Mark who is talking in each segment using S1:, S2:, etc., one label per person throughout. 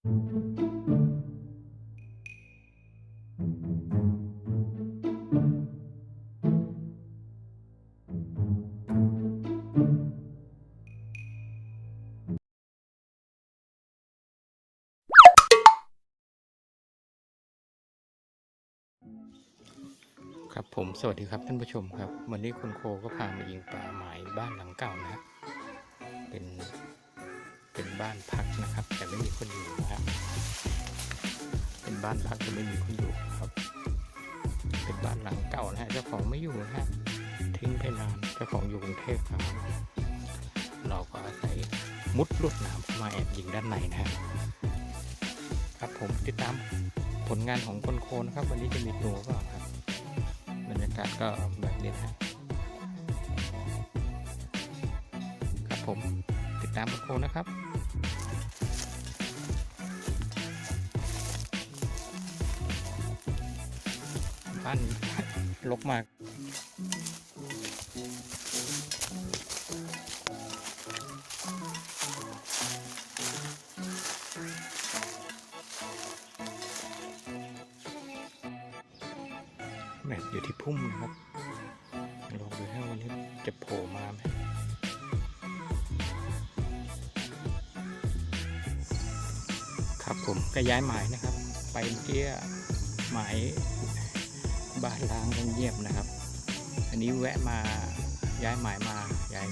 S1: ครับผมสวัสดีครับท่านผู้ชมครับ วันนี้คุณโคก็พามายิงปลาหมายบ้านหลังเก่านะฮะเป็น เป็นบ้านพักนะครับ แต่ไม่มีคนอยู่นะครับเป็นบ้านพักแต่ไม่มีคนอยู่ครับ เป็นบ้านหลังเก่านะฮะเจ้าของไม่อยู่นะฮะทิ้งไปนานเจ้าของอยู่กรุงเทพครับ เราก็อาศัยมุดลวดหนามมาแอบยิงด้านในนะฮะครับผมติดตามผลงานของคนโคนครับ วันนี้จะมีตัวเปล่าครับบรรยากาศก็แบบนี้นะ ครับผม ดตามโคนะครับบ้นลกมากแมปอยู่ที่พุ่มนะครับลองดูให้วันนี้จะโผล่มาไหม ผมก็ย้ายหมายนะครับ ไปเที่ยหมายบ้านล้างกันเงียบนะครับ อันนี้แวะมาย้ายหมายมาย้าย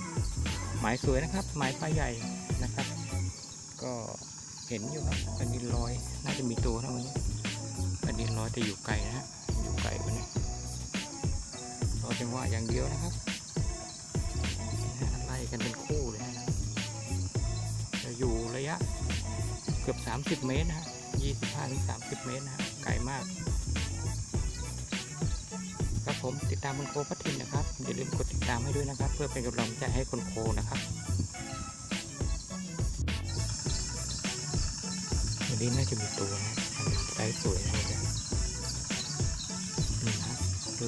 S1: หมายสวยนะครับ หมายปลาใหญ่นะครับ ก็เห็นอยู่ครับอันนี้ลอยน่าจะมีตัวนะวันนี้อันนี้ลอยแต่อยู่ไกลนะฮะอยู่ไกลกว่านี้รอจังหวะอย่างเดียวนะครับไล่กันเป็นคู่เลยนะจะอยู่ระยะ กือบ 30 เมตรนะฮะ25ถึง30 เมตรนะฮะไกลมาก ครับผมติดตามคนโคพัทินนะครับ อย่าลืมกดติดตามให้ด้วยนะครับ เพื่อเป็นกำลังใจให้คนโคนะครับวันนี้น่าจะมีตัวนะไซส์สวยเลยนี่นะ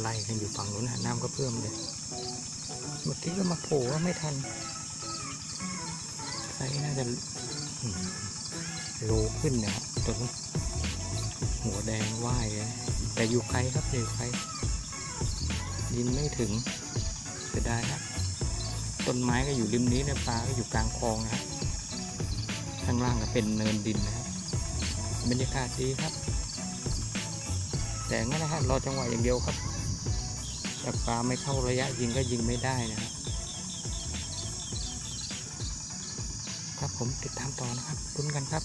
S1: ไล่กันอยู่ฝั่งนู้นนะน้ำก็เพิ่มเลยเมื่อกี้ก็มาโผล่ว่าไม่ทันไซส์น่าจะ โลขึ้นนะฮะตัวนี้หัวแดงว่ายเลยแต่อยู่ไกลครับอยู่ไกลยินไม่ถึงเสียดายครับต้นไม้ก็อยู่ริมนี้นี่ยปลาก็อยู่กลางคลองนะฮะข้างล่างก็เป็นเนินดินนะครับบรรยากาศดีครับ แต่งั้นนะฮะรอจังหวะอย่างเดียวครับแต่ปลาไม่เข้าระยะยิงก็ยิงไม่ได้นะครับครับผมติดตามต่อนะครับลุ้นกันครับ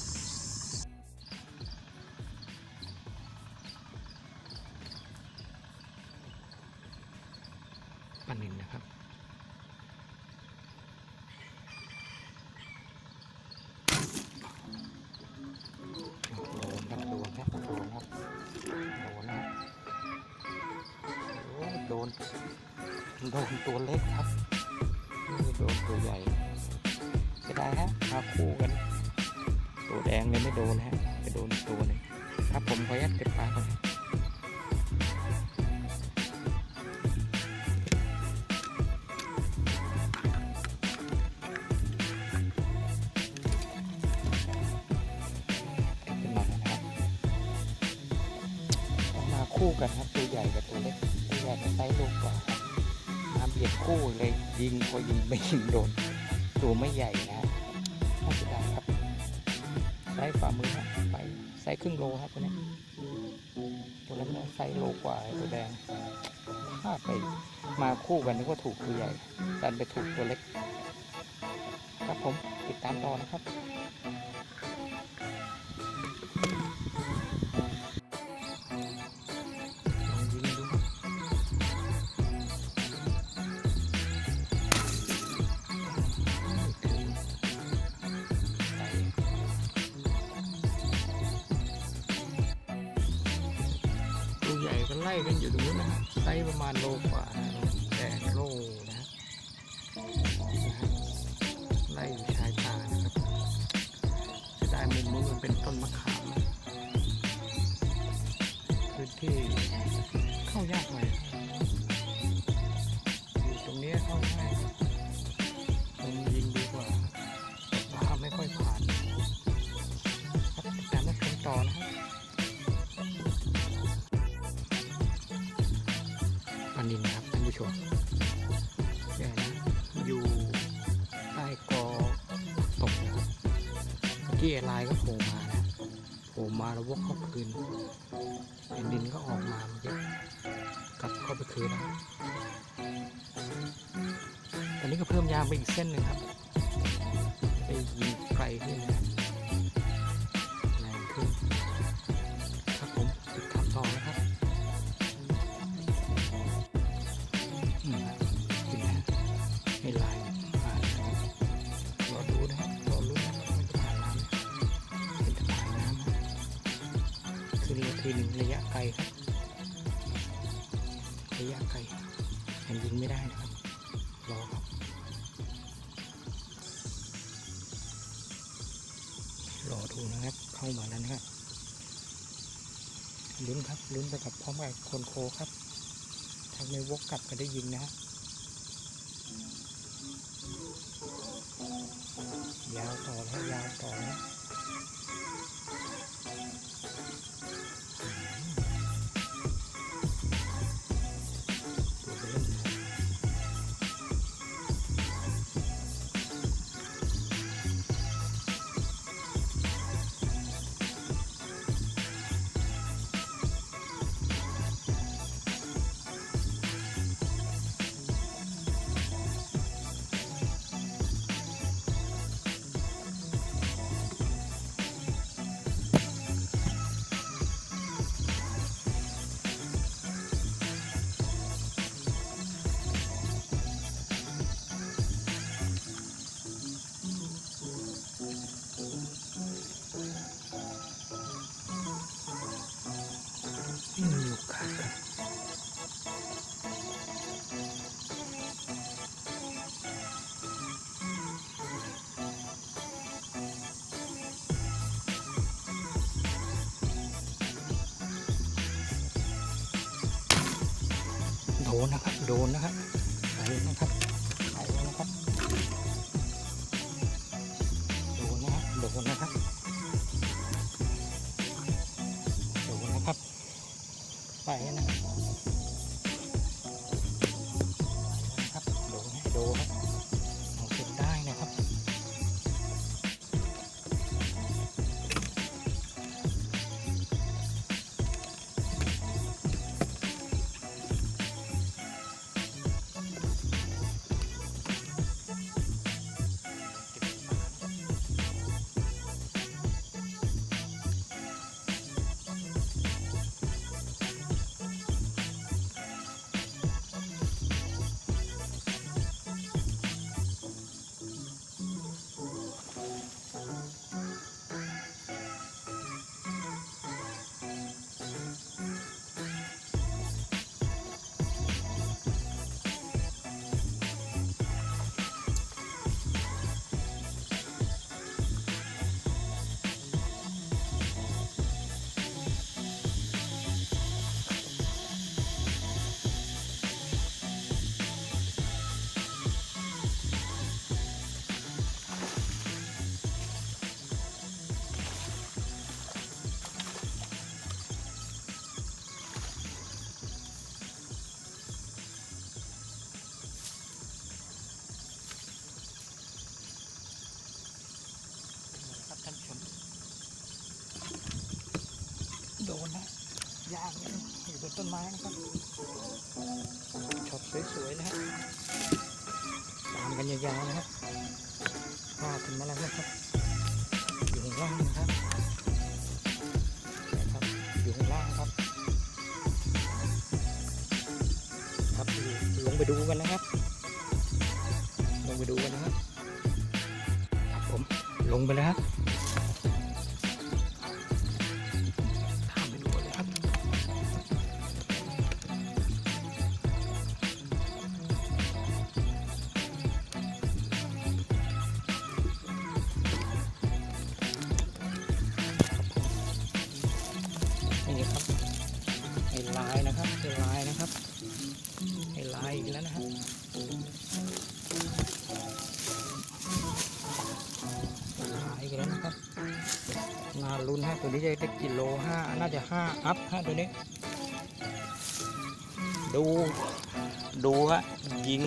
S1: โดนตัวเล็กครับนี่โดนตัวใหญ่จะได้ฮะมาคู่กัน ตัวแดงเลยไม่โดนฮะจะโดนตัวหนึงครับผมขออนุญาตเก็บปลาก่อนมาครับมาคู่กันครับตัวใหญ่กับตัวเล็กตัวใหญ่กับไซส์ลูกกว่า เบียดคู่เลยยิงพอยิงไม่ยิงโดน ตัวไม่ใหญ่นะน่าเสียดายครับไส์ฝ่ามือฮะไปไส์ครึ่งโลครับตัวนี้ตัวนั้นไส์โลกว่าตัวแดงพลาดไปมาคู่กันนึกว่าถูกตัวใหญ่ดันไปถูกตัวเล็ก ครับผมติดตามต่อนะครับ ไล่กันอยู่ตรงนี้นะฮะไซส์ประมาณโลกว่าแดงโลนะฮะไล่อยู่ชายคานะครับจะได้มุมนู้นมันเป็นต้นมะขามนะพื้นที่เข้ายากหน่อย ผู้ชมเนี่ยนะอยู่ใต้กอตกนะเมื่อกี้ลายก็โผล่มานะโผล่มาแล้ววกเข้าคืนแผ่นดินก็ออกมาเมื่อกี้กลับเข้าไปคืนแล้วตอนนี้ก็เพิ่มยางไปอีกเส้นหนึ่งครับได้ยิงไกลขึ้นนะ คือนระยะไกลระยะไกลยังยิงไม่ได้นะครับ รอครับ รอดูนะครับ เข้ามาแล้วนะครับลุ้นครับลุ้นไปกับพร้อมกับคนโคครับถ้าไม่วกกลับก็ได้ยิงนะฮะยาวต่อแล้วยาวต่อนะ ดนนะครับ โดนนะครับไปนะครับไปแล้วนะครับ โดนนะครับ โดนนะครับ โดนนะครับ ไปนะครับ โดนโดนครับางอยู่บนต้นไม้นะครับช็อตสวยๆนะฮะตามกันยาวๆนะครับพาดถึงมาแล้วนะครับอยู่ข้างล่างนะครับนะครับอยู่ข้างล่างครับ ครับลงไปดูกันนะครับลงไปดูกันนะครับครับผมลงไปแล้วครับ ตัวนี้จะได้กิโลห้าน่าจะห้าอัพฮะตัวนี้ ดู ดูฮะยิง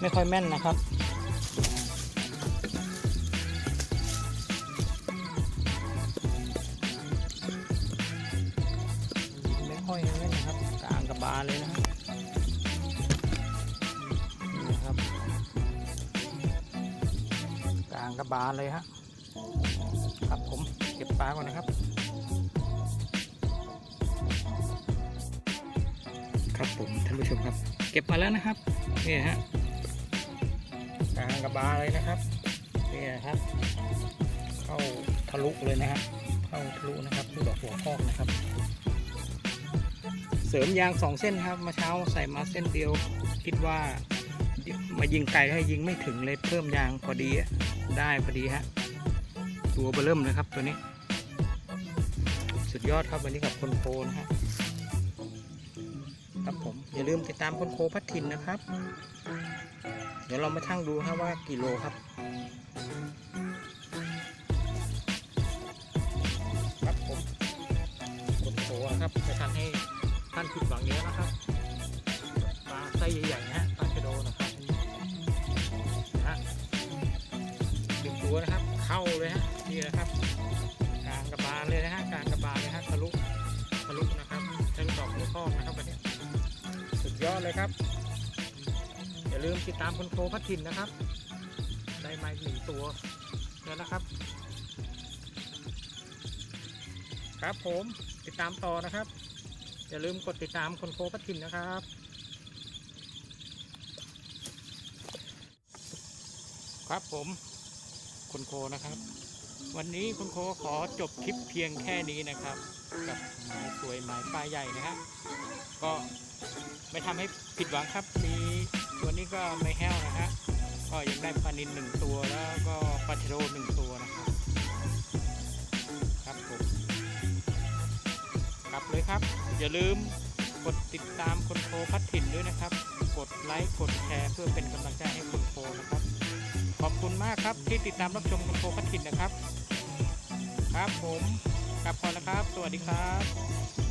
S1: ไม่ค่อยแม่นนะครับไม่ค่อยแม่นนะครับกลางกระบาลเลยนะครับนะครับกลางกระบาลเลยฮะ ครับผมเก็บปลาก่อนนะครับ ครับผมท่านผู้ชมครับ เก็บมาแล้วนะครับนี่ฮะกลางกระบาเลยนะครับนี่นะครับ เข้าทะลุเลยนะฮะเข้าทะลุนะครับลูดอกหัวคอกนะครับ เสริมยางสองเส้นครับมาเช้าใส่มาเส้นเดียว คิดว่ามายิงไกลให้ยิงไม่ถึงเลยเพิ่มยางพอดีได้พอดีฮะ ตัวเบอร์เริ่มเลยครับตัวนี้ สุดยอดครับวันนี้กับคนโคนะฮะครับผมอย่าลืมติดตามคนโคพัดถิ่นนะครับ เดี๋ยวเรามาชั่งดูครับว่ากี่โลครับ เลยครับ อย่าลืมติดตามคนโคพัดถิ่นนะครับ ได้มาหนึ่งตัวแล้วนะครับ ครับผมติดตามต่อนะครับ อย่าลืมกดติดตามคนโคพัดถิ่นนะครับครับผมคุณโคนะครับ วันนี้คุณโคขอจบคลิปเพียงแค่นี้นะครับ กับหมายสวยหมายปลาใหญ่นะฮะก็ไม่ทำให้ผิดหวังครับ มีตัวนี้ก็ไม่แห้วนะฮะก็ยังได้ปลานินหนึ่งตัวแล้วก็ปลาเทโรหนึ่งตัวนะครับครับผมกลับเลยครับ อย่าลืมกดติดตามคนโคพัดถิ่นด้วยนะครับ กดไลค์กดแชร์เพื่อเป็นกำลังใจให้คนโคนะครับ ขอบคุณมากครับที่ติดตามรับชมคนโคพัดถิ่นนะครับ ครับผม กลับก่อนนะครับ สวัสดีครับ